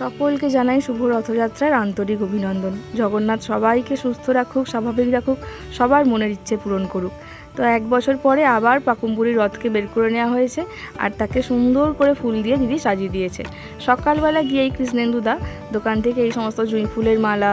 সকলকে জানাই শুভ রথযাত্রার আন্তরিক অভিনন্দন। জগন্নাথ সবাইকে সুস্থ রাখুক, স্বাভাবিক রাখুক, সবার মনের ইচ্ছে পূরণ করুক। তো এক বছর পরে আবার পাকুম্বুরি রথকে বের করে নেওয়া হয়েছে আর তাকে সুন্দর করে ফুল দিয়ে দিদি সাজিয়ে দিয়েছে। সকালবেলা গিয়েই কৃষ্ণেন্দুদা দোকান থেকে এই সমস্ত জুঁই ফুলের মালা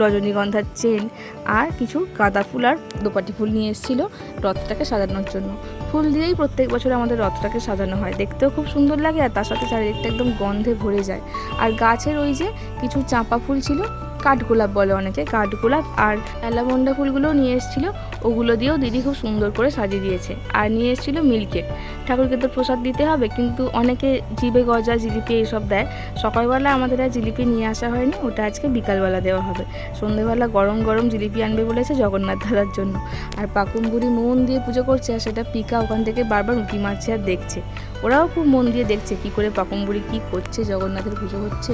রজনীগন্ধার চেন আর কিছু গাঁদা ফুল আর দোপাটি ফুল নিয়ে এসেছিল রথটাকে সাজানোর জন্য। ফুল দিয়েই প্রত্যেক বছর আমাদের রথটাকে সাজানো হয়। দেখতেও খুব সুন্দর লাগে আর তার সাথে চারিদিকটা একদম গন্ধে ভরে যায়। আর গাছের ওই যে কিছু চাঁপা ফুল ছিল, কাঠগোলাপ বলে অনেকে, কাঠগোলাপ আর অ্যালামন্ডা ফুলগুলোও নিয়ে এসেছিল। ওগুলো দিয়েও দিদি খুব সুন্দর করে সাজিয়ে দিয়েছে। আর নিয়ে এসেছিল মিল্কেট ঠাকুরকে তো প্রসাদ দিতে হবে, কিন্তু অনেকে জিভে গজা, জিলিপি এইসব দেয়। সকালবেলা আমাদের আর জিলিপি নিয়ে আসা হয়নি, ওটা আজকে বিকালবেলা দেওয়া হবে। সন্ধেবেলা গরম গরম জিলিপি আনবে বলেছে জগন্নাথ দাদার জন্য। আর পাকুমবুড়ি মন দিয়ে পুজো করছে, আর সেটা পিকা ওখান থেকে বারবার উঁকি মারছে আর দেখছে। ওরাও খুব মন দিয়ে দেখছে কি করে পাকুমবুড়ি কি করছে, জগন্নাথের পুজো হচ্ছে।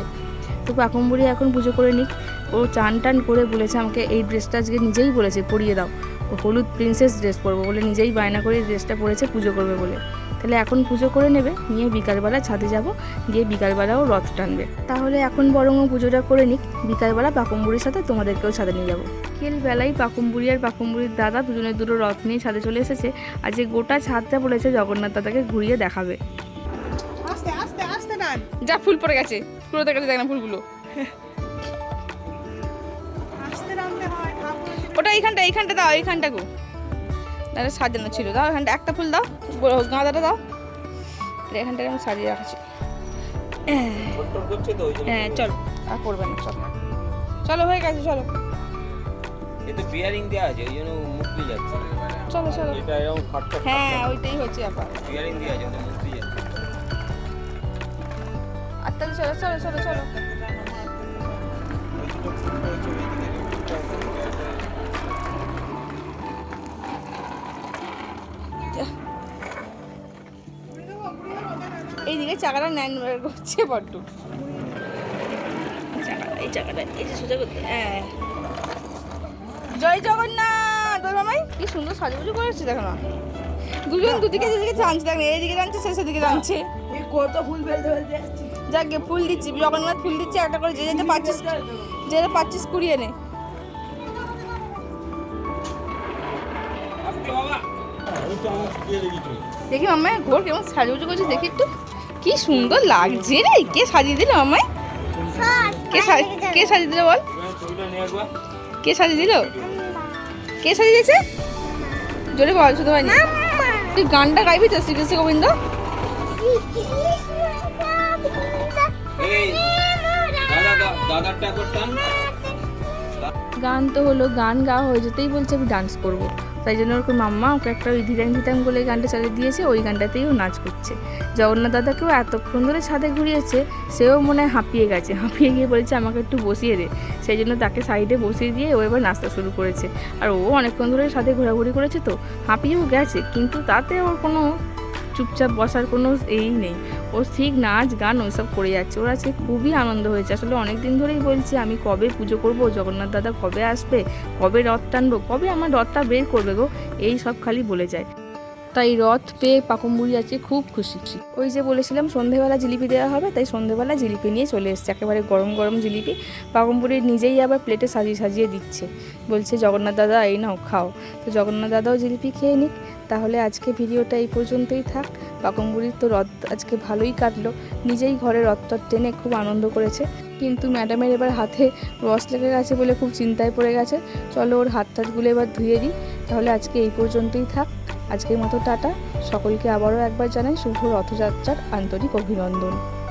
তো পাকুমবুড়ি এখন পুজো করে নিক। ও চান টান করে বলেছে আমাকে, এই ড্রেসটা আজকে নিজেই বলেছে পরিয়ে দাও। ও হলুদ প্রিন্সেস ড্রেস পরবো বলে নিজেই বায়না করে ড্রেসটা পরেছে, পুজো করবে বলে। তাহলে এখন পুজো করে নেবে নিয়ে বিকালবেলা ছাদে যাব গিয়ে বিকালবেলাও রথ টানবে। তাহলে এখন বরং ও পুজোটা করে নিক বিকালবেলা পাকুমবুড়ির সাথে তোমাদেরকেও ছাদে নিয়ে যাব। বিকেল বেলায় পাকুমবুড়ি আর পাকুমবুড়ির দাদা দুজনের দুটো রথ নিয়ে ছাদে চলে এসেছে আর যে গোটা ছাদটা বলেছে জগন্নাথ দাদাকে ঘুরিয়ে দেখাবে। আস্তে আস্তে আস্তে না যা ফুল পড়ে গেছে পুরো দেখা দেখ না ফুলগুলো। ওটা এইখানটা এইখানটা দাও এইখানটা গো। তাহলে সাজানো ছিল। দাও এখানটা একটা ফুল দাও গাঁদাটা দাও। এখানটা আমি সাজিয়ে রাখছি। হ্যাঁ চলো আর করবে না চলো। চলো হয়ে গেছে চলো। বিয়ারিং দেওয়া আছে ওই জন্য মুক্তি যাচ্ছে চলো চলো। এটা এরকম খটখট হ্যাঁ ওইটাই হচ্ছে ব্যাপার। বিয়ারিং দেওয়া আছে ওটা মুক্তি যাচ্ছে। আর তাহলে চলো চলো চলো। চলো এইদিকে চাকাটা ন্যান বের করছে বড্ড। চাকাটা এই চাকাটা এই যে সোজা করতে। হ্যাঁ। জয় জগন্নাথ! তোর মামাই কি সুন্দর সাজুগুজু করেছে দেখো না। দুজন দুদিকে যেদিকে টানছে দেখ না এইদিকে টানছে সে সেদিকে টানছে। কত ফুল ফেলতে ফেলতে যাকে ফুল দিচ্ছি জগন্নাথ ফুল দিচ্ছি একটা করে যে যেতে পাচ্ছিস যে যেতে পাচ্ছিস কুড়িয়ে নে। দেখি মাম্মায় ঘোর কেমন সাজুগুজু করছিস দেখি একটু। কি সুন্দর লাগছে রে। কে সাজিয়ে দিল আমায়? কে কে সাজিয়ে দিল বল? কে সাজিয়ে দিল? কে সাজিয়ে দিয়েছে? জোরে বল শুধু হয়নি তুই গানটা গাইবি তো শ্রীকৃষ্ণ গোবিন্দ? দাদা দাদারটা গান তো হলো, গান গাওয়া হয়ে যেতেই বলছে, আমি ডান্স করব। তাই জন্য ওরকম মাম্মা ওকে একটা ওই ধিতাং ধিতাং বলে গানটা চালিয়ে দিয়েছে, ওই গানটাতেই ও নাচ করছে। জগন্নাথ দাদাকেও এতক্ষণ ধরে ছাদে ঘুরিয়েছে, সেও মনে হয় হাঁপিয়ে গেছে। হাঁপিয়ে গিয়ে বলেছে, আমাকে একটু বসিয়ে দে। সেই জন্য তাকে সাইডে বসিয়ে দিয়ে ও এবার নাচতে শুরু করেছে। আর ও অনেকক্ষণ ধরে ছাদে ঘোরাঘুরি করেছে তো, হাঁপিয়েও গেছে। কিন্তু তাতে ওর কোনো চুপচাপ বসার কোনো এই নেই। ও ঠিক নাচ, গান ওইসব করে যাচ্ছে। ওর আজকে খুবই আনন্দ হয়েছে। আসলে অনেক দিন ধরেই বলছি, আমি কবে পুজো করব? জগন্নাথ দাদা কবে আসবে? কবে রথ টানবো? কবে আমার রথটা বের করবে গো? এই সব খালি বলে যায়। তাই রথ পেয়ে পাকুমবুড়ি আছে খুব খুশি। ওই যে বলেছিলাম, সন্ধেবেলা জিলিপি দেওয়া হবে, তাই সন্ধেবেলা জিলিপি নিয়ে চলে এসছে। একেবারে গরম গরম জিলিপি। পাকুমবুড়ি নিজেই আবার প্লেটে সাজিয়ে সাজিয়ে দিচ্ছে। বলছে, জগন্নাথ দাদা, এই নাও, খাও। তো জগন্নাথ দাদাও জিলিপি খেয়ে নিক। তাহলে আজকে ভিডিওটা এই পর্যন্তই থাক। পাকমবুড়ির তো রথ আজকে ভালোই কাটলো। নিজেই ঘরে রথটা টেনে খুব আনন্দ করেছে। কিন্তু ম্যাডামের এবার হাতে রস লেগে গেছে বলে খুব চিন্তায় পড়ে গেছে। চলো ওর হাত টাতগুলো এবার ধুয়ে দিই। তাহলে আজকে এই পর্যন্তই থাক। আজকের মতো টাটা। সকলকে আবারও একবার জানাই শুভ রথযাত্রার আন্তরিক অভিনন্দন।